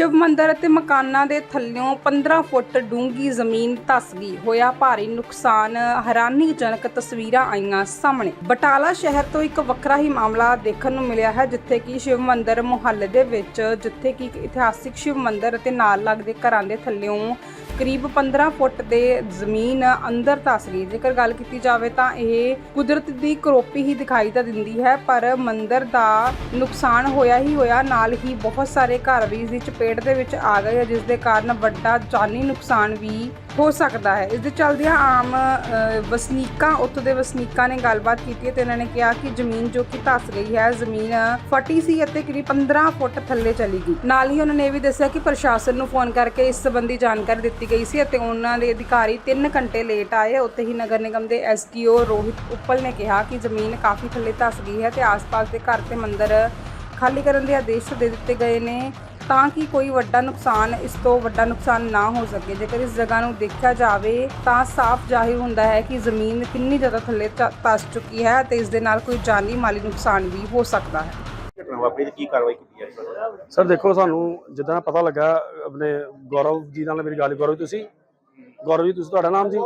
ਸ਼ਿਵ ਮੰਦਰ ਅਤੇ ਮਕਾਨਾਂ ਦੇ ਥੱਲਿਓਂ 15 ਫੁੱਟ ਡੂੰਘੀ ਜ਼ਮੀਨ ਧੱਸ ਗਈ। ਹੋਇਆ ਭਾਰੀ ਨੁਕਸਾਨ, ਹੈਰਾਨੀਜਨਕ ਤਸਵੀਰਾਂ ਆਈਆਂ ਸਾਹਮਣੇ। ਬਟਾਲਾ ਸ਼ਹਿਰ ਤੋਂ ਇੱਕ ਵੱਖਰਾ ਹੀ ਮਾਮਲਾ ਦੇਖਣ ਨੂੰ ਮਿਲਿਆ ਹੈ, ਜਿੱਥੇ ਕਿ ਸ਼ਿਵ ਮੰਦਰ ਮੁਹੱਲੇ ਦੇ ਵਿੱਚ, ਜਿੱਥੇ ਕਿ ਇੱਕ ਇਤਿਹਾਸਿਕ ਸ਼ਿਵ ਮੰਦਰ ਅਤੇ ਨਾਲ ਲੱਗਦੇ ਘਰਾਂ ਦੇ ਥੱਲਿਓਂ ਕਰੀਬ 15 ਫੁੱਟ ਦੇ ਜ਼ਮੀਨ ਅੰਦਰ ਧੱਸ ਗਈ ਜੇਕਰ ਗੱਲ ਕੀਤੀ ਜਾਵੇ ਤਾਂ ਇਹ ਕੁਦਰਤ ਦੀ ਕਰੋਪੀ ਹੀ ਦਿਖਾਈ ਤਾਂ ਦਿੰਦੀ ਹੈ, ਪਰ ਮੰਦਰ ਦਾ ਨੁਕਸਾਨ ਹੋਇਆ ਹੀ ਹੋਇਆ। ਨਾਲ ਹੀ ਬਹੁਤ ਸਾਰੇ ਘਰ ਵੀ ਇਸ ਦੀ ਚਪੇਟ ਦੇ ਵਿੱਚ ਆ ਗਏ ਜਿਸ ਦੇ ਕਾਰਨ ਵੱਡਾ ਜਾਨੀ ਨੁਕਸਾਨ ਵੀ ਹੋ ਸਕਦਾ ਹੈ। ਇਸ ਦੇ ਚੱਲਦਿਆਂ ਆਮ ਵਸਨੀਕਾਂ, ਉੱਥੋਂ ਦੇ ਵਸਨੀਕਾਂ ਨੇ ਗੱਲਬਾਤ ਕੀਤੀ ਹੈ ਤੇ ਇਹਨਾਂ ਨੇ ਕਿਹਾ ਕਿ ਜ਼ਮੀਨ ਜੋ ਕਿ ਧੱਸ ਗਈ ਹੈ, ਜ਼ਮੀਨ ਫਟੀ ਸੀ ਅਤੇ ਕਰੀਬ 15 ਫੁੱਟ ਥੱਲੇ ਚਲੀ ਗਈ। ਨਾਲ ਹੀ ਉਹਨਾਂ ਨੇ ਇਹ ਵੀ ਦੱਸਿਆ ਕਿ ਪ੍ਰਸ਼ਾਸਨ ਨੂੰ ਫੋਨ ਕਰਕੇ ਇਸ ਸੰਬੰਧੀ ਜਾਣਕਾਰੀ ਦਿੱਤੀ ਗਈ ਸੀ ਅਤੇ ਉਹਨਾਂ ਦੇ ਅਧਿਕਾਰੀ 3 ਘੰਟੇ ਲੇਟ ਆਏ। ਉੱਥੇ ਹੀ ਨਗਰ ਨਿਗਮ ਦੇ ਐਸਡੀਓ ਰੋਹਿਤ ਉੱਪਲ ਨੇ ਕਿਹਾ ਕਿ ਜ਼ਮੀਨ ਕਾਫੀ ਥੱਲੇ ਧੱਸ ਗਈ ਹੈ ਤੇ ਆਸ-ਪਾਸ ਦੇ ਘਰ ਤੇ ਮੰਦਰ ਖਾਲੀ ਕਰਨ ਦੇ ਆਦੇਸ਼ ਦੇ ਦਿੱਤੇ ਗਏ ਨੇ। ਤਾਂ ਕਿ ਕੋਈ ਵੱਡਾ ਨੁਕਸਾਨ ਇਸ ਤੋਂ ਵੱਡਾ ਨੁਕਸਾਨ ਨਾ ਹੋ ਸਕੇ। ਜੇਕਰ ਇਸ ਜਗ੍ਹਾ ਨੂੰ ਦੇਖਿਆ ਜਾਵੇ ਤਾਂ ਸਾਫ਼ ਜ਼ਾਹਿਰ ਹੁੰਦਾ ਹੈ ਕਿ ਜ਼ਮੀਨ ਕਿੰਨੀ ਜ਼ਿਆਦਾ ਥੱਲੇ ਧੱਸ ਚੁੱਕੀ ਹੈ ਤੇ ਇਸ ਦੇ ਨਾਲ ਕੋਈ ਜਾਨੀ ਮਾਲੀ ਨੁਕਸਾਨ ਵੀ ਹੋ ਸਕਦਾ ਹੈ। ਕੀ ਕਾਰਵਾਈ ਕੀਤੀ ਹੈ ਸਰ ਦੇਖੋ ਸਾਨੂੰ ਜਿੱਦਾਂ ਪਤਾ ਲੱਗਾ ਆਪਣੇ ਗੌਰਵ ਜੀ ਨਾਲ ਮੇਰੀ ਗੱਲ ਗੌਰਵ ਤੁਸੀਂ? ਗੌਰਵ ਜੀ ਤੁਸੀਂ ਤੁਹਾਡਾ ਨਾਮ ਜੀ?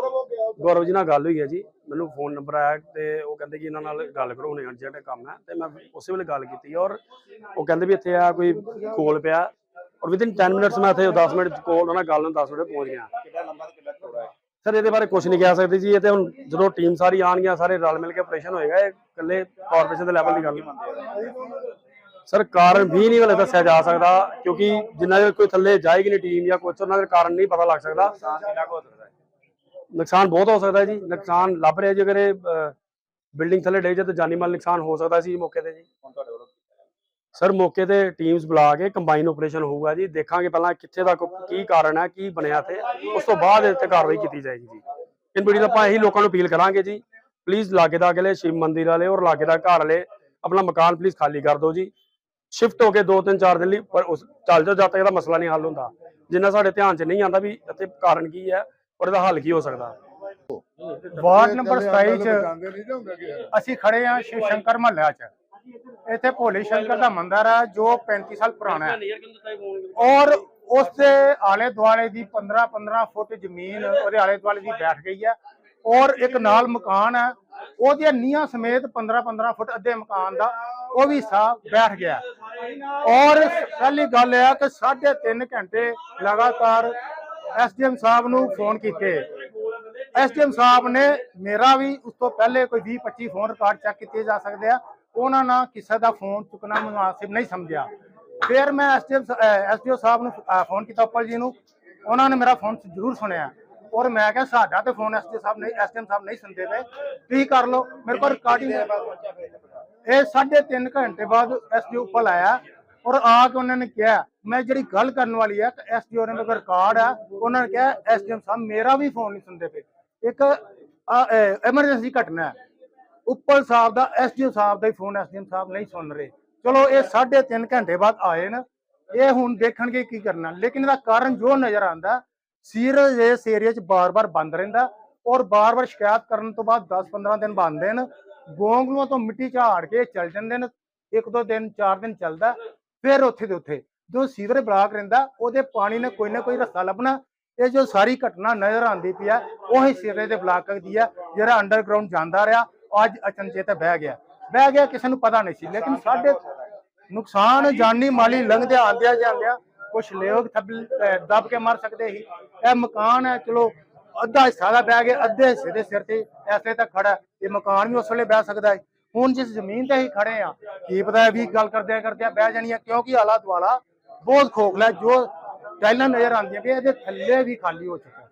ਗੌਰਵ ਜੀ ਨਾਲ ਗੱਲ ਹੋਈ ਹੈ ਜੀ। ਮੈਨੂੰ ਫੋਨ ਨੰਬਰ ਆਇਆ ਤੇ ਉਹ ਕਹਿੰਦੇ ਕਿ ਇਹਨਾਂ ਨਾਲ ਗੱਲ ਕਰੋ ਹੁਣੇ ਅਰਜੈਂਟ ਕੰਮ ਹੈ। ਤੇ ਮੈਂ ਉਸੇ ਵੇਲੇ ਗੱਲ ਕੀਤੀ ਔਰ ਉਹ ਕਹਿੰਦੇ ਵੀ ਇੱਥੇ ਆ ਕੋਈ ਕੋਲ ਪਿਆ ਔਰ ਵਿਦਿਨ 10 ਮਿੰਟਸ ਮੈਂ ਇੱਥੇ 10 ਮਿੰਟ ਕੋਲ ਉਹਨਾਂ ਨਾਲ ਗੱਲ ਨੂੰ 10 ਮਿੰਟ ਪਹੁੰਚ ਗਿਆ। ਕਿੰਨਾ ਲੰਬਾ ਤੇ ਕਿੰਨਾ ਚੌੜਾ ਹੈ? ਸਰ ਇਹਦੇ ਬਾਰੇ ਕੁਝ ਨਹੀਂ ਕਹਿ ਸਕਦੇ ਜੀ ਇਹ ਤੇ ਹੁਣ ਜਦੋਂ ਟੀਮ ਸਾਰੀ ਆਣਗੀਆਂ ਸਾਰੇ ਰਲ ਮਿਲ ਕੇ ਆਪਰੇਸ਼ਨ ਹੋਏਗਾ ਇਹ ਇਕੱਲੇ ਕਾਰਪੋਰੇਸ਼ਨ ਦੇ ਲੈਵਲ ਦੀ ਗੱਲ ਨਹੀਂ। ਸਰ ਕਾਰਨ ਵੀ ਨਹੀਂ ਹਲੇ ਦੱਸਿਆ ਜਾ ਸਕਦਾ ਕਿਉਂਕਿ ਜਿੰਨਾ ਚਿਰ ਕੋਈ ਥੱਲੇ ਜਾਏਗੀ ਨਹੀਂ ਟੀਮ ਜਾਂ ਕੁਝ ਉਹਨਾਂ ਦੇ ਕਾਰਨ ਨਹੀਂ ਪਤਾ ਲੱਗ ਸਕਦਾ। ਨੁਕਸਾਨ ਬਹੁਤ ਹੋ ਸਕਦਾ ਜੀ। ਨੁਕਸਾਨ ਲੱਭ ਰਿਹਾ ਜੀ ਅਗਰ ਇਹ ਬਿਲਡਿੰਗ ਥੱਲੇ ਡੇ ਜੇ ਤਾਂ ਜਾਨੀ ਮਾਲ ਨੁਕਸਾਨ ਹੋ ਸਕਦਾ ਸੀ ਮੌਕੇ ਤੇ ਜੀ। ਸਰ ਮੌਕੇ ਤੇ ਟੀਮਸ ਬੁਲਾ ਕੇ ਕੰਬਾਈਨ ਆਪਰੇਸ਼ਨ ਹੋਊਗਾ ਜੀ। ਦੇਖਾਂਗੇ ਪਹਿਲਾਂ ਕਿੱਥੇ ਤੱਕ ਕੀ ਕਾਰਨ ਹੈ ਕੀ ਬਣਿਆ ਤੇ ਉਸ ਤੋਂ ਬਾਅਦ ਇਹ ਤੇ ਕਾਰਵਾਈ ਕੀਤੀ ਜਾਏਗੀ ਜੀ। ਇਨ ਵੀਡੀਓ ਆਪਾਂ ਇਹੀ ਲੋਕਾਂ ਨੂੰ ਅਪੀਲ ਕਰਾਂਗੇ ਜੀ ਪਲੀਜ਼ ਲਾਗੇ ਦਾ ਅਗਲੇ ਸ਼ਿਵ ਮੰਦਿਰ ਵਾਲੇ ਔਰ ਲਾਗੇ ਦਾ ਘਰ ਵਾਲੇ ਆਪਣਾ ਮਕਾਨ ਪਲੀਜ਼ ਖਾਲੀ ਕਰ ਦਿਓ ਜੀ। ਸ਼ਿਫਟ ਹੋ ਕੇ 2-3 4 ਦਿਨ ਲਈ ਪਰ ਉਸ ਚੱਲ ਜਾਓ ਜਦ ਤੱਕ ਇਹਦਾ ਮਸਲਾ ਨਹੀਂ ਹੱਲ ਹੁੰਦਾ। ਜਿੰਨਾ ਸਾਡੇ ਧਿਆਨ 'ਚ ਨਹੀਂ ਆਉਂਦਾ ਵੀ ਇੱਥੇ ਕਾਰਨ ਕੀ ਹੈ ਔਰ ਇਹਦਾ ਹੱਲ ਕੀ ਹੋ ਸਕਦਾ? ਵਾਰਡ ਨੰਬਰ 27 ਚ ਅਸੀਂ ਖੜੇ ਹਾਂ ਸ਼ਿਵ ਸ਼ੰਕਰ ਮਹੱਲਿਆ ਚ। ਇੱਥੇ ਭੋਲੇ ਸ਼ੰਕਰ ਦਾ ਮੰਦਿਰ ਹੈ ਜੋ 35 ਸਾਲ ਪੁਰਾਣਾ ਹੈ। ਔਰ ਉਸ ਦੇ ਆਲੇ ਦੁਆਲੇ ਦੀ 15 15 ਫੁੱਟ ਜ਼ਮੀਨ ਉਹਦੇ ਆਲੇ ਦੁਆਲੇ ਦੀ ਬੈਠ ਗਈ ਹੈ ਔਰ ਇੱਕ ਨਾਲ ਮਕਾਨ ਹੈ ਉਹਦੀਆਂ ਨੀਹਾਂ ਸਮੇਤ 15 15 ਫੁੱਟ ਅੱਧੇ ਮਕਾਨ ਦਾ ਉਹ ਵੀ ਸਾਹ ਬੈਠ ਗਿਆ। ਔਰ ਪਹਿਲੀ ਗੱਲ ਇਹ ਹੈ ਕਿ 3.5 ਘੰਟੇ ਲਗਾਤਾਰ ਐਸਡੀਐਮ ਸਾਹਿਬ ਨੂੰ ਫੋਨ ਕੀਤੇ। ਐਸਡੀਐਮ ਸਾਹਿਬ ਨੇ ਮੇਰਾ ਵੀ ਉਸ ਤੋਂ ਪਹਿਲੇ ਕੋਈ 20 25 ਫੋਨ ਰਿਕਾਰਡ ਚੈੱਕ ਕੀਤੇ ਜਾ ਸਕਦੇ ਆ। ਉਹਨਾਂ ਨਾਲ ਕਿਸੇ ਦਾ ਫੋਨ ਚੁੱਕਣਾ ਮੁਨਾਸਿਬ ਨਹੀਂ ਸਮਝਿਆ। ਫਿਰ ਮੈਂ ਐਸਡੀਐਮ ਐਸਡੀਓ ਸਾਹਿਬ ਨੂੰ ਫੋਨ ਕੀਤਾ ਉੱਪਲ ਜੀ ਨੂੰ। ਉਹਨਾਂ ਨੇ ਮੇਰਾ ਫੋਨ ਜ਼ਰੂਰ ਸੁਣਿਆ। ਔਰ ਮੈਂ ਕਿਹਾ ਸਾਡਾ ਤੇ ਫੋਨ ਐਸਡੀਓ ਸਾਹਿਬ ਨਹੀਂ ਐਸਡੀਐਮ ਸਾਹਿਬ ਨਹੀਂ ਸੁਣਦੇ ਪਏ। ਤੁਸੀਂ ਕਰ ਲਓ। ਮੇਰੇ ਕੋਲ ਰਿਕਾਰਡਿੰਗ ਇਹ ਸਾਢੇ ਤਿੰਨ ਘੰਟੇ ਬਾਅਦ ਐਸਡੀਓ ਉੱਪਰ ਆਇਆ। ਔਰ ਆ ਕੇ ਉਹਨਾਂ ਨੇ ਕਿਹਾ, ਮੈਂ ਜਿਹੜੀ ਗੱਲ ਕਰਨ ਵਾਲੀ ਹੈ ਐਸਡੀਓ ਨੇ ਮੇਰੇ ਰਿਕਾਰਡ ਆ, ਉਹਨਾਂ ਨੇ ਕਿਹਾ ਐਸਡੀਐਮ ਸਾਹਿਬ ਮੇਰਾ ਵੀ ਫੋਨ ਨਹੀਂ ਸੁਣਦੇ ਪਏ। ਇੱਕ ਐਮਰਜੈਂਸੀ ਘਟਨਾ ਹੈ। ਉੱਪਲ ਸਾਹਿਬ ਦਾ ਐਸਡੀਓ ਸਾਹਿਬ ਦਾ ਹੀ ਫੋਨ ਐਸਡੀਐਮ ਸਾਹਿਬ ਨਹੀਂ ਸੁਣ ਰਹੇ। ਚਲੋ, ਇਹ ਸਾਢੇ ਤਿੰਨ ਘੰਟੇ ਬਾਅਦ ਆਏ ਨੇ। ਇਹ ਹੁਣ ਦੇਖਣਗੇ ਕੀ ਕਰਨਾ। ਲੇਕਿਨ ਇਹਦਾ ਕਾਰਨ ਜੋ ਨਜ਼ਰ ਆਂਦਾ ਸੀਰਜ ਇਸ ਏਰੀਆ 'ਚ ਬਾਰ-ਬਾਰ ਬੰਦ ਰਹਿੰਦਾ ਔਰ ਬਾਰ-ਬਾਰ ਸ਼ਿਕਾਇਤ ਕਰਨ ਤੋਂ ਬਾਅਦ 10-15 ਦਿਨ ਬੰਦ ਨੇ ਗੋਂਗਲੂਆਂ ਤੋਂ ਮਿੱਟੀ ਝਾੜ ਕੇ ਚੱਲ ਜਾਂਦੇ ਨੇ। ਇੱਕ ਦੋ ਦਿਨ, ਚਾਰ ਦਿਨ ਚੱਲਦਾ। ਫਿਰ ਉੱਥੇ ਦੇ ਉੱਥੇ ਜੋ ਸੀਵਰ ਬਲਾਕ ਰਹਿੰਦਾ, ਉਹਦੇ ਪਾਣੀ ਨੇ ਕੋਈ ਨਾ ਕੋਈ ਰਸਤਾ ਲੱਭਣਾ, ਇਹ ਜੋ ਸਾਰੀ ਘਟਨਾ ਨਜ਼ਰ ਆਉਂਦੀ ਪਈ ਆ, ਉਹੀ ਸੀਵਰੇਜ ਦੇ ਬਲਾਕ ਦੀ ਆ, ਜਿਹੜਾ ਅੰਡਰਗਰਾਉਂਡ ਜਾਂਦਾ ਰਿਹਾ, ਅੱਜ ਅਚਨਚੇਤ ਬਹਿ ਗਿਆ। ਬਹਿ ਗਿਆ, ਕਿਸੇ ਨੂੰ ਪਤਾ ਨਹੀਂ ਸੀ, ਲੇਕਿਨ ਸਾਡੇ ਨੁਕਸਾਨ ਜਾਨੀ ਮਾਲੀ ਲੰਘਦਿਆਂ ਆਂਦਿਆਂ ਜਾਂਦਿਆਂ ਕੁਛ ਲੋਕ ਦੱਬ ਕੇ ਮਰ ਸਕਦੇ ਸੀ। ਇਹ ਮਕਾਨ ਹੈ, ਚਲੋ, ਅੱਧਾ ਹਿੱਸਾ ਦਾ ਬਹਿ ਗਿਆ, ਅੱਧੇ ਹਿੱਸੇ ਦੇ ਸਿਰ ਤੇ ਐਸੇ ਤੱਕ ਖੜਾ, ਇਹ ਮਕਾਨ ਵੀ ਉਸ ਵੇਲੇ ਬਹਿ ਸਕਦਾ ਹੈ ਹੁਣ ਜਿਸ ਜ਼ਮੀਨ ਤੇ ਹੀ ਖੜੇ ਆ ਕੀ ਪਤਾ ਵੀ ਗੱਲ ਕਰਦਿਆਂ ਕਰਦਿਆਂ ਬਹਿ ਜਾਣੀ ਆ ਕਿਉਂਕਿ ਆਲਾ ਦੁਆਲਾ ਬਹੁਤ ਖੋਖਲਾ ਜੋ ਟਾਈਲਾਂ ਨਜ਼ਰ ਆਉਂਦੀਆਂ ਵੀ ਇਹਦੇ ਥੱਲੇ ਵੀ ਖਾਲੀ ਹੋ ਚੁੱਕਾ